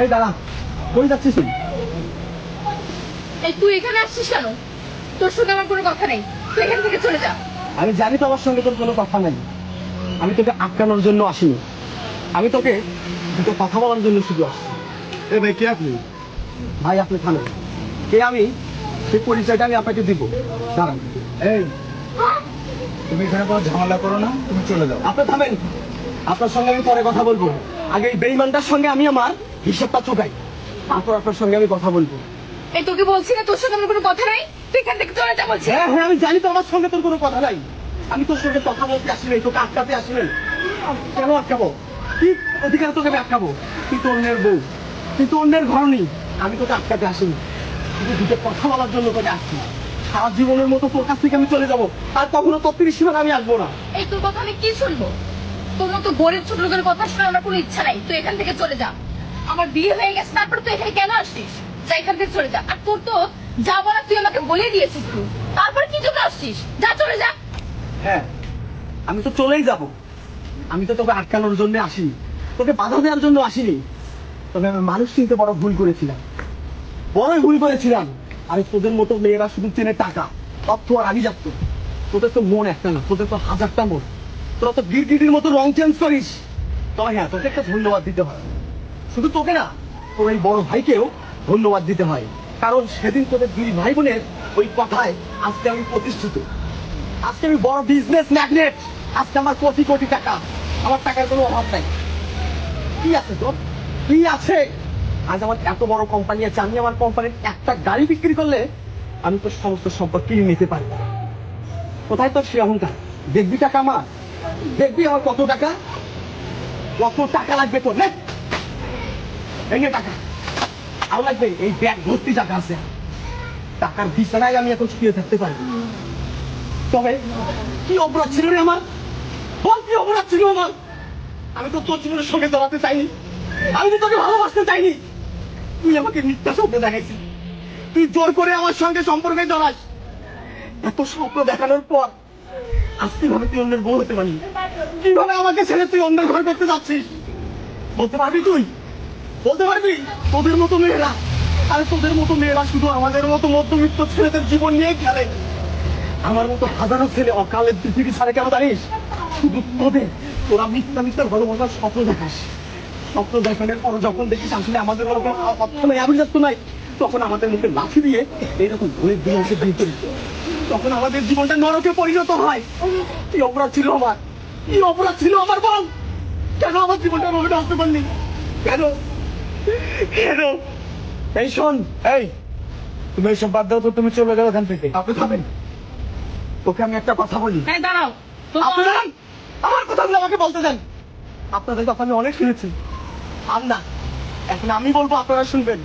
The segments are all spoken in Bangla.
এই দাঁড়া। কই যাচ্ছিস তুই? এই তুই এখানে আসছিস কেন? তোর সঙ্গে আমার কোনো কথা নেই। তুই এখান থেকে চলে যা। আমি জানি তো আমার সঙ্গে তোর কোনো কথা নেই। আমি তোকে আটকানোর জন্য আসিনি। আমি তোকে দুটো কথা বলার জন্য শুধু আসছি। এ ভাই কে আপনি? ভাই আপনি থামেন। কে আমি? সেই পরিচয়টা আমি আপনাকে দিব। দাঁড়ান। এই তুমি এখানে কোনো ঝামেলা করো না তুমি চলে যাও। আপনি থামেন। আপনার সঙ্গে আমি পরে কথা বলব। আগে এই বেইমানটার সঙ্গে আমি আমার হিসাবটা চোকাই তারপর আপনার সঙ্গে আমি কথা বলব। এই তোকে বলছি না তোর সঙ্গে আমার কোনো কথা নেই? তুই এখান থেকে চলে যা বলছি। হ্যাঁ হ্যাঁ আমি জানি তো আমার সঙ্গে তোর কোনো কথা নাই। আমি তোর সঙ্গে কথা বলতে আসি নাই তোকে আটকাতে আসি নাই কেন আটকাবো? কি অধিকার তোকে আমি আটকাবো? তুই তো অন্যের বউ। তুই তো অন্যের ঘর নেই আমি তোকে আটকাতে আসিনি। শুধু দুটো কথা বলার জন্য তোকে আসছি সারা জীবনের মতো তোর কাছ থেকে আমি চলে যাব। আর কখনো তোর তিরিশ সীমানা আমি আসব না। এই তোর কথা আমি কি শুনব? তোর মতো গরিব ছোট লোকের কথা শুনে আমার কোনো ইচ্ছা নাই। তুই এখান থেকে চলে যা। আমার বিয়ে হয়ে গেছে, তারপর তুই এখানে কেন আসছিস? যা এখান থেকে চলে যা। আর তোর তো যা বলার তুই আমাকে বলে দিয়েছিস তুই তারপর কি জন্য আসছিস? যা চলে যা। হ্যাঁ আমি তো চলেই যাব। আমি তো তোকে আটকানোর জন্য আসিনি। তোকে বাধা দেওয়ার জন্য আসিনি। তবে আমি মানুষ চিনতে বড় ভুল করেছিলাম। বড়ই ভুল করেছিলাম। আরে তোদের মতো মেয়েরা শুধু চেনে টাকা। অর্থ আর আগে যাচ্ত তোদের তো মন একটা না, তোদের তো হাজারটা মন। তোরা তো গিরগিটির মতো রং চেঞ্জ করিস। তবে হ্যাঁ তোকে একটা ধন্যবাদ দিতে হয়। শুধু তোকে না, তোর এই বড় ভাইকেও ধন্যবাদ দিতে হয়। কারণ সেদিন তোদের দুই ভাই বোনের ওই কথায় আজকে আমি প্রতিষ্ঠিত আজকে আমি বড় বিজনেস ম্যাগনেট আজকে আমার কোটি কোটি টাকা। আমার টাকার কোনো অভাব নাই। কি আছে, তোর? কি আছে? আজ আমার এত বড় কোম্পানি আছে, আমি আমার কোম্পানির একটা গাড়ি বিক্রি করলে আমি তোর সমস্ত সম্পদ কিনে নিতে পারি কোথায় তোর সে অহংকার? দেখবি টাকা আমার? দেখবি আমার কত টাকা? কত টাকা লাগবে তোর? নে! নে টাকা। আরও লাগবে, এই ব্যাগ ভর্তি টাকা আছে। টাকার বিছানায় আমি এখন শুয়ে থাকতে পারি। তবে কি অপরাধ ছিল রে আমার? বল কি অপরাধ ছিল আমার? আমি তো তোর জীবনের সঙ্গে জড়াতে চাইনি। আমি তো তোকে ভালোবাসতে চাইনি। তুই আমাকে মিথ্যা স্বপ্ন দেখাইছিস। তুই জোর করে আমার সঙ্গে সম্পর্কে জড়াস। এত স্বপ্ন দেখানোর পর আজকে ভাবে তুই অন্যের বউ হতে পারলি কীভাবে আমাকে ছেড়ে তুই অন্যের ঘর করতে যাচ্ছিস? বলতে পারবি তুই? বলতে পারবি? তোদের মতো মেয়েরা। আরে তোদের মতো মেয়েরা শুধু আমাদের মতো মধ্যবিত্ত ছেলেদের জীবন নিয়ে খেলে। আমার মতো হাজারো ছেলে অকালের পৃথিবী ছাড়ে কেন জানিস? শুধু তোদের। তোরা মিথ্যা মিথ্যা ভালোবাসার স্বপ্ন দেখাস। স্বপ্ন দেখানোর পর যখন দেখিস, আসলে আমাদের ওরকম অর্থ নাই, আভিজাত্য নাই। তখন আমাদের মুখে লাঠি দিয়ে এইরকম ঘুরে দিয়ে এসে দিয়ে তখন আমাদের জীবনটা নরকে পরিণত হয়। কি অপরাধ ছিল আমার। কি অপরাধ ছিল আমার বল। কেন আমার জীবনটা নরকে আসতে পারলি? কেন কেন এই শোন এই তুমি এইসব বাদ দাও তো তুমি চলে যাও এখান থেকে। আপনি থামেন। তোকে আমি একটা কথা বলি। হ্যাঁ দাঁড়াও। আপনি দাঁড়ান আমার কথাগুলো আমাকে বলতে দেন। আপনাদের কথা আমি অনেক শুনেছি। আর না এখন আমি বলব আপনারা শুনবেন।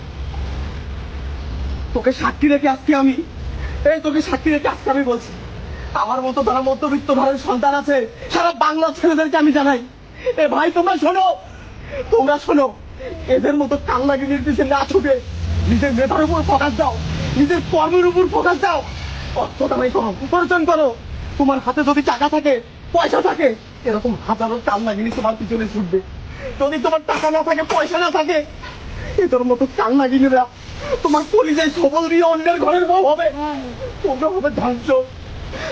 তোকে সাক্ষী রেখে আজকে আমি এই তোকে সাক্ষী রেখে আজকে আমি বলছি। আমার মতো যারা মধ্যবিত্ত ঘরের সন্তান আছে সারা বাংলা ছেলেদেরকে আমি জানাই। এ ভাই তোমরা শোনো তোমরা শোনো। এদের মতো কান্নাগিরির পিছনে না ছুটে নিজের মেধার উপর ফোকাস দাও, নিজের কর্মের উপর ফোকাস দাও। অর্থ কামাই করো উপার্জন করো। তোমার হাতে যদি টাকা থাকে, পয়সা থাকে, এরকম হাজারো কান্নাগিরি তোমার পিছনে ছুটবে। যদি তোমার টাকা না থাকে, পয়সা না থাকে, এদের মতো কান্নাগিরিরা তোমার পরিচয় সবল দিয়ে অন্যের ঘরের বউ হবে। তোমরা হবে ধ্বংস।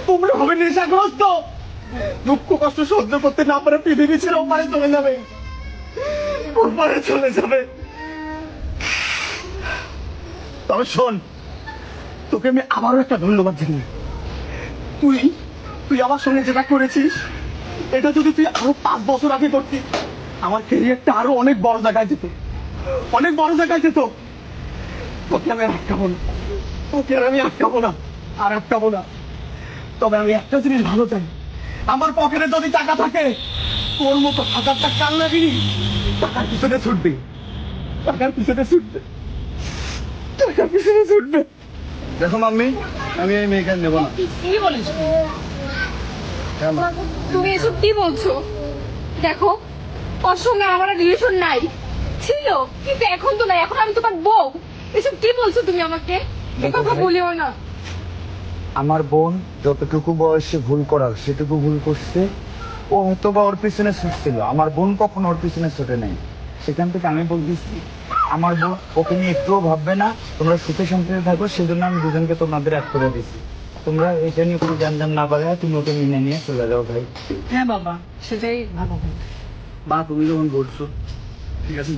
তোমরা হবে নেশাগ্রস্ত। দুঃখ কষ্ট সহ্য করতে না পারে পৃথিবী ছেড়ে ওপারে চলে যাবে। ওপারে চলে যাবে। তবে শোন, তোকে আমি আবারও একটা ধন্যবাদ জানাই তুই তুই আমার সঙ্গে যেটা করেছিস, এটা যদি তুই আরও পাঁচ বছর আগে করতি, আমার ক্যারিয়ারটা আরও অনেক বড় জায়গায় যেত। অনেক বড় জায়গায় যেত। তোকে আমি আটকাবো না। তোকে আর আমি আটকাবো না। আর আটকাবো না। তবে আমি একটা জিনিস ভালো চাই। আমার পকেটে যদি টাকা থাকে তোর মতো হাজারটা লাগিনি? টাকার পিছনে ছুটবে। টাকার পিছনে ছুটবে। টাকার পিছনে ছুটবে। দেখো মাম্মি আমি এই মেয়েকে নেব না। কি বলিস? তুমি এসব কি বলছো? দেখো ওর সঙ্গে আমার রিলেশন নাই। ছিল কিন্তু এখন তো নাই। এখন আমি তোমার বউ। এসব কি বলছো তুমি আমাকে? কথা বলিও না। আমার বোন যতটুকু বয়সে ভুল করার সেটুকু ভুল করছে ও হয়তো বা ওর পিছনে ছুটছিল। আমার বোন কখনো ওর পিছনে ছুটে নেই। সেখান থেকে আমি বলতেছি আমার বোন ওকে নিয়ে একটুও ভাববে না। তোমরা সুখে শান্তিতে থাকো সেজন্য আমি দুজনকে তোমাদের এক করে দিচ্ছি তোমরা এটা নিয়ে কোনো জানজাম না পারে তুমি ওকে মেনে নিয়ে চলে যাও ভাই। হ্যাঁ বাবা সেটাই ভালো মা তুমি যখন বলছো ঠিক আছে